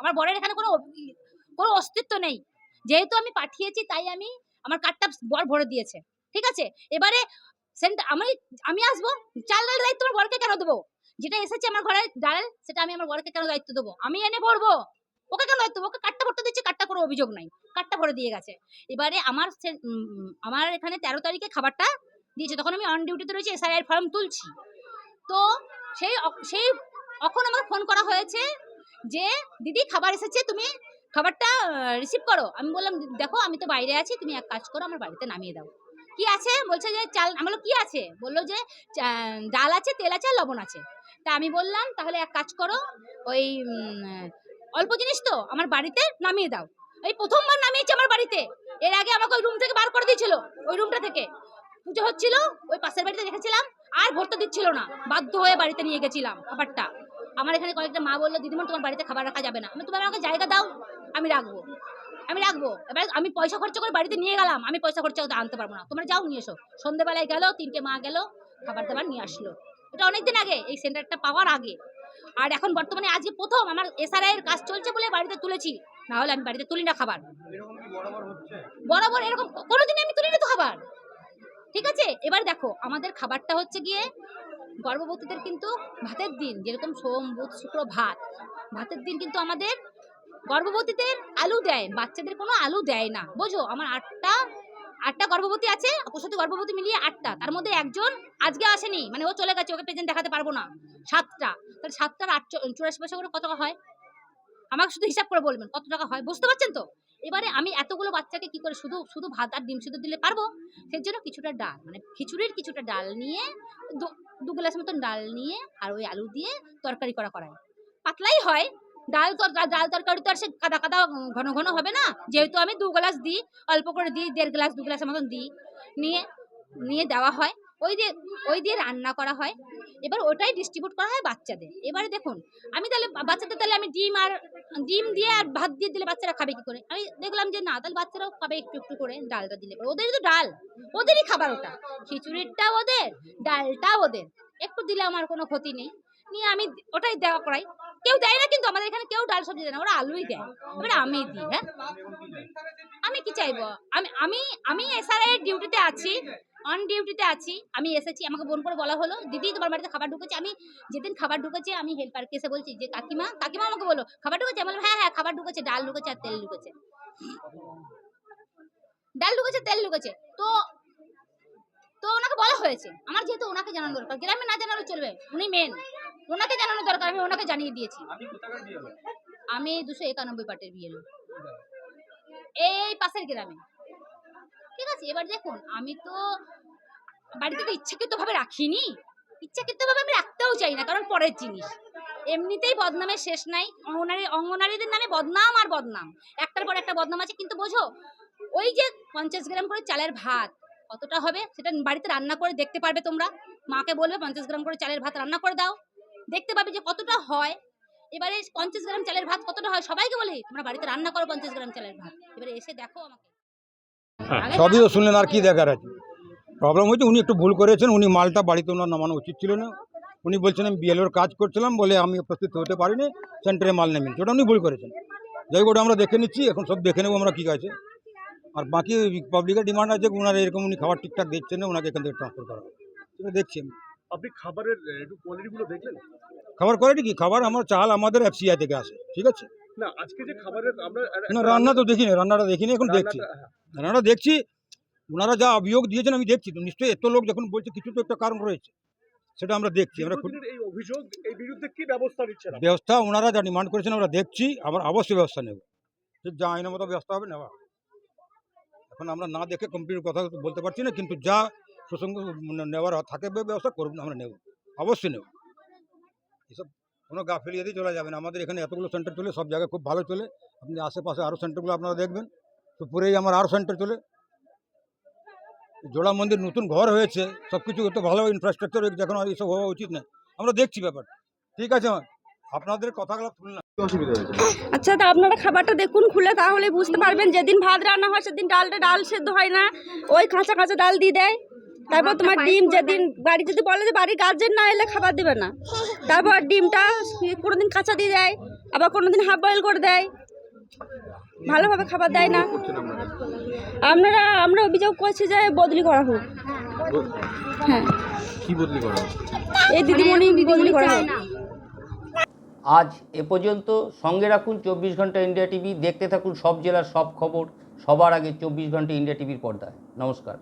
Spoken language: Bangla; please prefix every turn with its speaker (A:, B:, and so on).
A: আমার বরের এখানে কোনো কোনো অস্তিত্ব নেই। যেহেতু আমি পাঠিয়েছি, তাই আমি আমার কার্ডটা বর ভরে দিয়েছে। ঠিক আছে? এবারে সেন্ট, আমি আমি আসব? চাল ডালের দায়িত্ব আমার বরকে কেন দেবো? যেটা এসেছে আমার ঘরে ডাল, সেটা আমি আমার বরকে কেন দায়িত্ব দেবো? আমি এনে ভরবো? ওকে কেন দায়িত্ব? ওকে কার্ডটা ভরতে দিচ্ছি কার্ডটা কোনো অভিযোগ নাই। কার্ডটা ভরে দিয়ে গেছে। এবারে আমার আমার এখানে তেরো তারিখে খাবারটা দিয়েছে। তখন আমি অন ডিউটিতে রয়েছি এসআইআর ফর্ম তুলছি। তো সেই সেই তখন আমাকে ফোন করা হয়েছে যে, দিদি, খাবার এসেছে, তুমি খাবারটা রিসিভ করো। আমি বললাম, দেখো, আমি তো বাইরে আছি, তুমি এক কাজ করো, আমার বাড়িতে নামিয়ে দাও। কি আছে? বলছে যে, চাল। আমি বলল কি আছে? বলল যে ডাল আছে, তেল আছে লবণ আছে। তা আমি বললাম, তাহলে এক কাজ করো, ওই অল্প জিনিস তো, আমার বাড়িতে নামিয়ে দাও। এই প্রথমবার নামিয়েছে আমার বাড়িতে। এর আগে আমাকে ওই রুম থেকে বার করে দিয়েছিল, ওই রুমটা থেকে। পুজো হচ্ছিল, ওই পাশের বাড়িতে দেখেছিলাম আর ভরতে দিচ্ছিল না। বাধ্য হয়ে বাড়িতে নিয়ে গেছিলাম খাবারটা। আমার এখানে কয়েকটা মা বলল দিদিমন তোমার বাড়িতে খাবার রাখা যাবে না। আমি তোমার আমাকে জায়গা দাও আমি রাখব। আমি রাখব। এবার আমি পয়সা খরচা করে বাড়িতে নিয়ে গেলাম। আমি পয়সা খরচা আনতে পারব না। তোমরা যাও নিয়ে এসো। সন্ধ্যেবেলায় গেলো তিনটে মা গেলো খাবার দাবার নিয়ে আসলো। এটা অনেকদিন আগে এই সেন্টারটা পাওয়ার আগে। আর এখন বর্তমানে আজকে প্রথম আমার এসআরআই এর কাজ চলছে বলে বাড়িতে তুলেছি। না হলে আমি বাড়িতে তুলি না খাবার। বরাবর এরকম কোনোদিনই আমি তুলি না তো খাবার। ঠিক আছে? এবার দেখো আমাদের খাবারটা হচ্ছে গিয়ে গর্ভবতীদের কিন্তু ভাতের দিন, যেরকম সোম, বুধ, শুক্র, ভাত। ভাতের দিন কিন্তু আমাদের গর্ভবতীদের আলু দেয়, বাচ্চাদের কোনো আলু দেয় না। বোঝো? আমার আটটা আটটা গর্ভবতী আছে ওর সাথে গর্ভবতী মিলিয়ে আটটা। তার মধ্যে একজন আজকে আসেনি মানে ও চলে গেছে, ওকে প্রেজেন্ট দেখাতে পারব না। সাতটা। তাহলে সাতটার আট চুরাশি পয়সা করে কত টাকা হয়? আমাকে শুধু হিসাব করে বলবেন, কত টাকা হয়? বুঝতে পারছেন তো? এবারে আমি এতগুলো বাচ্চাকে কি করে শুধু শুধু ভাত আর ডিম শুধু দিলে পারব? সেই জন্য কিছুটা ডাল মানে খিচুড়ির কিছুটা ডাল নিয়ে, দু- গ্লাস মতন ডাল নিয়ে আর ওই আলু দিয়ে তরকারি করা করায় পাতলাই হয়, ডাল তর, ডাল তরকারি তো আর সে কাদা কাদা ঘন ঘন হবে না? যেহেতু আমি দু গ্লাস দিই, অল্প করে দিই, দেড় গ্লাস, দু গ্লাসের মতন দিই, নিয়ে নিয়ে দেওয়া হয়। ওই দিয়ে ওই দিয়ে রান্না করা হয়। এবার ওটাই ডিস্ট্রিবিউট করা হয় বাচ্চাদের। এবারে দেখুন, আমি তাহলে বাচ্চাদের তাহলে আমি ডিম আর, ডিম দিয়ে আর ভাত দিয়ে দিলে বাচ্চারা খাবে কি করে? আমি দেখলাম যে না, তাহলে বাচ্চারাও খাবে একটু একটু করে ডালটা দিলে। ওদেরই তো ডাল, ওদেরই খাবার ওটা। খিচুড়িটা ওদের ডালটা ওদের। একটু দিলে আমার কোনো ক্ষতি নেই। নিয়ে আমি ওটাই দেওয়া করাই। কেউ দেয় না কিন্তু আমাদের এখানে কেউ ডাল সবজি দেয় না, ওরা আলুই দেয়। এবারে আমি দিই হ্যাঁ? আমি কি চাইব? আমি আমি আমি এসআরআই ডিউটিতে আছি। অন ডিউটিতে আছি আমি এসেছি আমাকে বোন করে বলা হলো দিদি তোমার বাড়িতে খাবার ঢুকেছে? আমি যেদিন খাবার ঢুকেছে আমি হেল্পারকে এসে বলছি যে কাকিমা কাকিমা আমাকে বলো খাবার ঢুকেছে? আমি বললাম হ্যাঁ হ্যাঁ খাবার ঢুকেছে ডাল ঢুকেছে আর তেল ঢুকেছে। ডাল ঢুকেছে তেল ঢুকেছে। তো তো ওনাকে বলা হয়েছে আমার যেহেতু ওনাকে জানানো দরকার গ্রামে না জানালে চলবে উনি মেন ওনাকে জানানো দরকার আমি ওনাকে জানিয়ে দিয়েছি। আমি দুশো একানব্বই পাটের বিয়ে এই পাশের গ্রামে। আছে। এবার দেখুন, আমি তো বাড়িতে তো ইচ্ছাকৃত ভাবে রাখিনি। ইচ্ছাকৃত ভাবে আমি রাখতেও চাই না, কারণ পরের জিনিস। এমনিতেই বদনামের শেষ নাই। অঙ্গনারী, অঙ্গনারীদের নামে বদনাম আর বদনাম। একটার পর একটা বদনাম আছে, কিন্তু বোঝো, ওই যে পঞ্চাশ গ্রাম করে চালের ভাত, কতটা হবে? সেটা বাড়িতে রান্না করে দেখতে পারবে তোমরা। মাকে বলবে, পঞ্চাশ গ্রাম করে চালের ভাত রান্না করে দাও। দেখতে পাবে যে কতটা হয়। এবারে পঞ্চাশ গ্রাম চালের ভাত কতটা হয়? সবাইকে বলি, তোমরা বাড়িতে রান্না করো পঞ্চাশ গ্রাম চালের ভাত। এবারে এসে দেখো আমাকে।
B: সবই তো শুনলেন আর কি দেখার আছে। প্রবলেম হয়েছে উনি একটু ভুল করেছেন উনি মালটা বাড়িতে ওনার নামানো উচিত ছিল না। উনি বলছেন আমি বিএলওর কাজ করছিলাম বলে আমি উপস্থিত হতে পারিনি সেন্টারে মাল নেমেছি। ওটা উনি ভুল করেছেন। যাই হোক ওটা আমরা দেখে নিচ্ছি এখন সব দেখে নেব আমরা কী আছে। আর বাকি পাবলিকের ডিমান্ড আছে ওনার এরকম উনি খাবার ঠিকঠাক দিচ্ছেন না ওনাকে এখান থেকে ট্রান্সফার করা হবে। সেটা দেখছি আমি।
C: আপনি খাবারের একটু কোয়ালিটি গুলো দেখলেন?
B: খাবার কোয়ালিটি কি? খাবার আমার চাল আমাদের এফসিআই থেকে আসে ঠিক আছে?
C: না আজকে যে খাবারের আমরা
B: না রান্না তো দেখিনি রান্নাটা দেখিনি এখন দেখছি।
C: রান্নাটা- হ্যাঁ।
B: দেখছি ওনারা যা অভিযোগ দিয়েছেন আমি দেখছি তো নিশ্চয়ই এত লোক যখন বলছে কিছু তো একটা কারণ রয়েছে সেটা আমরা দেখছি আমরা
C: এই অভিযোগ এই বিরুদ্ধে কি ব্যবস্থা নিচ্ছেন
B: ব্যবস্থা ওনারা যা ডিমান্ড করেছেন আমরা দেখছি আবার অবশ্যই ব্যবস্থা নেব। যা আইনের মতো ব্যবস্থা হবে নেওয়া এখন আমরা না দেখে কমপ্লিট কথা বলতে পারছি না কিন্তু যা প্রসঙ্গ মানে নেওয়ার থাকে ব্যবস্থা করব আমরা নেব অবশ্যই নেব। এসব কোনো গা ফেলিয়ে দিয়ে চলে যাবেন। আমাদের এখানে এতগুলো সেন্টার চলে সব জায়গায় খুব ভালো চলে। আপনি আশেপাশে আরও সেন্টারগুলো আপনারা দেখবেন। তো পুরেই আমার আরও সেন্টার চলে। জোড়া মন্দির নতুন ঘর হয়েছে সব কিছু তো ভালো ইনফ্রাস্ট্রাকচার যখন এইসব হওয়া উচিত না। আমরা দেখছি ব্যাপার। ঠিক আছে আপনাদের কথাগুলো শুনলাম।
D: আচ্ছা তা আপনারা খাবারটা দেখুন খুলে তাহলে বুঝতে পারবেন। যেদিন ভাত রান্না হয় সেদিন ডালটা ডাল সেদ্ধ হয় না। ওই কাঁচা কাঁচা ডাল দিয়ে দেয়। তারপর তোমার ডিম যেদিন বাড়ি যদি বলে যে বাড়ির গার্জেন না এলে খাবার দেবে না। তারপর ডিমটা কোনোদিন কাঁচা দিয়ে দেয় আবার কোনোদিন হাফ বয়েল করে দেয়। ভালোভাবে খাবার দেয় না। আপনারা আমরা অভিযোগ করছি যে বদলি করা হোক। হ্যাঁ।
E: কি বদলি করা
D: এই দিদিমণি বদলি করা হোক।
F: আজ এ পর্যন্ত সঙ্গে রাখুন চব্বিশ ঘণ্টা ইন্ডিয়া টিভি। দেখতে থাকুন সব জেলার সব খবর। সবার আগে চব্বিশ ঘণ্টা ইন্ডিয়া টিভির পর্দায়। নমস্কার।